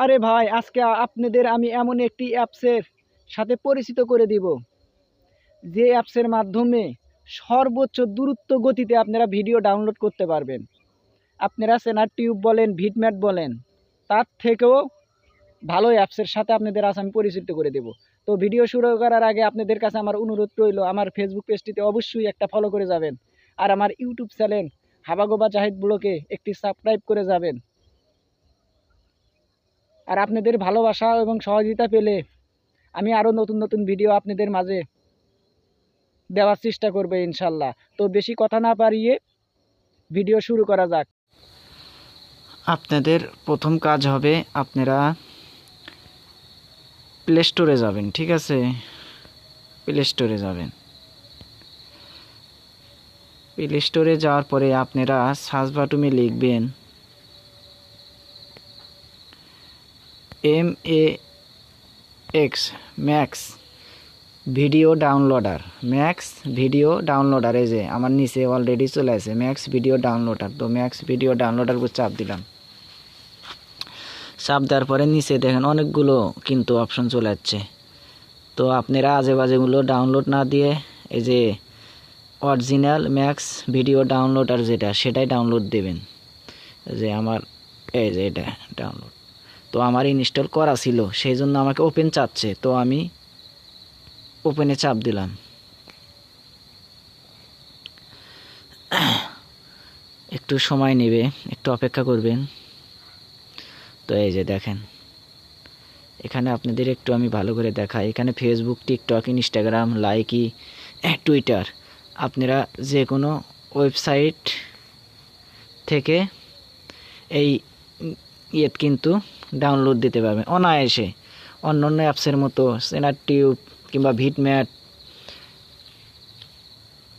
আরে ভাই, আজকে আপনাদের আমি এমন একটি অ্যাপসের সাথে পরিচিত করে দিব, যে অ্যাপসের মাধ্যমে সর্বোচ্চ দূরত্ব গতিতে আপনারা ভিডিও ডাউনলোড করতে পারবেন। আপনারা সেনার টিউব বলেন ভিটম্যাট বলেন, তার থেকেও ভালো অ্যাপসের সাথে আপনাদের আজ আমি পরিচিত করে দেব। তো ভিডিও শুরু করার আগে আপনাদের কাছে আমার অনুরোধ রইল, আমার ফেসবুক পেজটিতে অবশ্যই একটা ফলো করে যাবেন, আর আমার ইউটিউব চ্যানেল হাবাগোবা জাহিদ ব্লকে একটি সাবস্ক্রাইব করে যাবেন। আর আপনাদের ভালোবাসা এবং সহযোগিতা পেলে আমি আরও নতুন নতুন ভিডিও আপনাদের মাঝে দেওয়ার চেষ্টা করব ইনশাল্লাহ। তো বেশি কথা না পারিয়ে ভিডিও শুরু করা যাক। আপনাদের প্রথম কাজ হবে আপনারা প্লে স্টোরে যাবেন, ঠিক আছে? প্লে স্টোরে যাবেন। প্লে স্টোরে যাওয়ার পরে আপনারা সার্চ বাটনে লিখবেন M A X max video downloader max video downloader এই যে আমার নিচে অলরেডি চলে আসে ম্যাক্স ভিডিও ডাউনলোডার তো ম্যাক্স ভিডিও ডাউনলোডার চাপ দিলাম। চাপ দেওয়ার পরে নিচে দেখেন অনেকগুলো কিন্তু অপশন চলে যাচ্ছে তো আপনারা আজে বাজেগুলো ডাউনলোড না দিয়ে এই যে অরিজিনাল ম্যাক্স ভিডিও ডাউনলোডার যেটা, সেটাই ডাউনলোড দেবেন। যে আমার, এই যে এটা ডাউনলোড তো আমার ইনস্টল করা ছিল, সেই জন্য আমাকে ওপেন চাচ্ছে। তো আমি ওপেনে চাপ দিলাম। একটু সময় নেবে, একটু অপেক্ষা করবেন। তো এই যে দেখেন, এখানে আপনাদের একটু আমি ভালো করে দেখাই। এখানে Facebook TikTok Instagram Likee Twitter আপনারা যে কোনো ওয়েবসাইট থেকে এই ইয়ে কিন্তু ডাউনলোড দিতে পারবেন অনায়াসে। অন্য অন্য অ্যাপসের মতো সেনার টিউব কিংবা ভিটম্যাট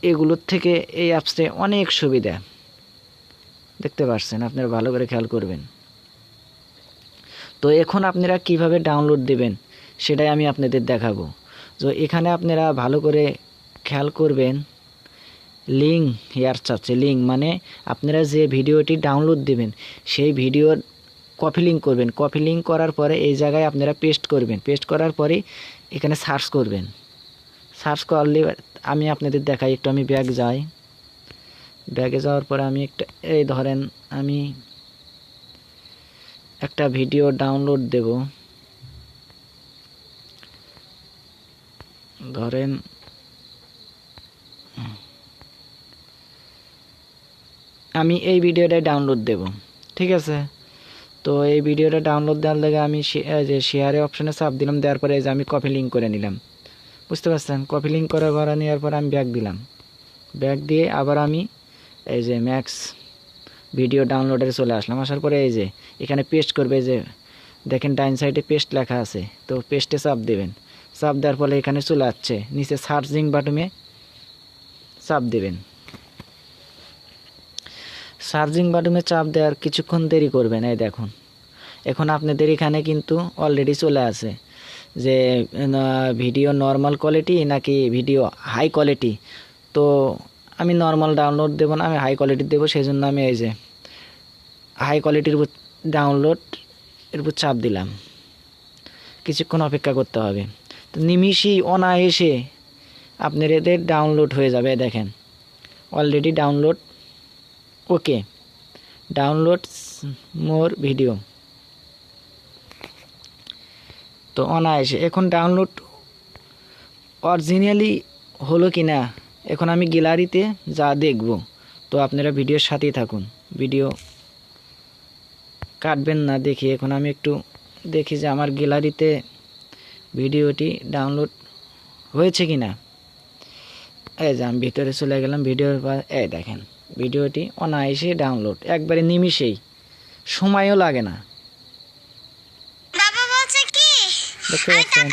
এগুলোর থেকে এই অ্যাপসে অনেক সুবিধা। দেখতে পাচ্ছেন আপনারা ভালো করে খেয়াল করবেন। তো এখন আপনারা কীভাবে ডাউনলোড দেবেন, সেটাই আমি আপনাদের দেখাবো। তো এখানে আপনারা ভালো করে খেয়াল করবেন লিঙ্ক হেয়ার চাচ্ছে লিঙ্ক মানে আপনারা যে ভিডিওটি ডাউনলোড দেবেন, সেই ভিডিওর কপি লিঙ্ক করবেন। কপি লিঙ্ক করার পরে এই জায়গায় আপনারা পেস্ট করবেন। পেস্ট করার পরে এখানে সার্চ করবেন। সার্চ করলে আমি আপনাদের দেখাই, একটু আমি ব্যাগ যাই। ব্যাগে যাওয়ার পরে আমি একটা, এই ধরেন আমি একটা ভিডিও ডাউনলোড দেব। ধরেন, আমি এই ভিডিওটাই ডাউনলোড দেব। ঠিক আছে? তো এই ভিডিওটা ডাউনলোড দেওয়ার লেগে আমি যে শেয়ারে অপশানে চাপ দিলাম, দেওয়ার পরে যে আমি কপি লিঙ্ক করে নিলাম। বুঝতে পারছেন? কপি লিঙ্ক করার পর নেওয়ার পর আমি ব্যাগ দিলাম। ব্যাগ দিয়ে আবার আমি এই যে ম্যাক্স ভিডিও ডাউনলোডে চলে আসলাম। আসার পরে এই যে এখানে পেস্ট করবে যে, দেখেন ডাইন সাইডে পেস্ট লেখা আছে। তো পেস্টে চাপ দেবেন। চাপ দেওয়ার ফলে এখানে চলে আসছে। নিচে সার্চিং বাটনে চাপ দেবেন। চার্জিং বাটনে চাপ দেওয়ার কিছুক্ষণ দেরি করবেন, এই দেখুন। এখন আপনাদের এখানে কিন্তু অলরেডি চলে আসে যে ভিডিও নর্মাল কোয়ালিটি নাকি ভিডিও হাই কোয়ালিটি তো আমি নর্মাল ডাউনলোড দেবো না, আমি হাই কোয়ালিটির দেবো সেই জন্য আমি এই যে হাই কোয়ালিটির উপর ডাউনলোড এর উপর চাপ দিলাম। কিছুক্ষণ অপেক্ষা করতে হবে। তো নিমিষেই অনায়াসে আপনার এদের ডাউনলোড হয়ে যাবে দেখেন। Already download okay download more video তো অনায়াসে, এখন ডাউনলোড অরিজিনালি হলো কি না এখন আমি গ্যালারিতে যা দেখব, তো আপনারা ভিডিওর সাথেই থাকুন। ভিডিও কাটবেন না দেখি, এখন আমি একটু দেখি যে আমার গ্যালারিতে ভিডিওটি ডাউনলোড হয়েছে কি না এই যে আমি ভিতরে চলে গেলাম ভিডিওর এই দেখেন। ভিডিওটি অনায়াসে ডাউনলোড একবারে নিমিশেই সময়ও লাগে না। বাবা বলছে কি? দেখতে পাচ্ছেন।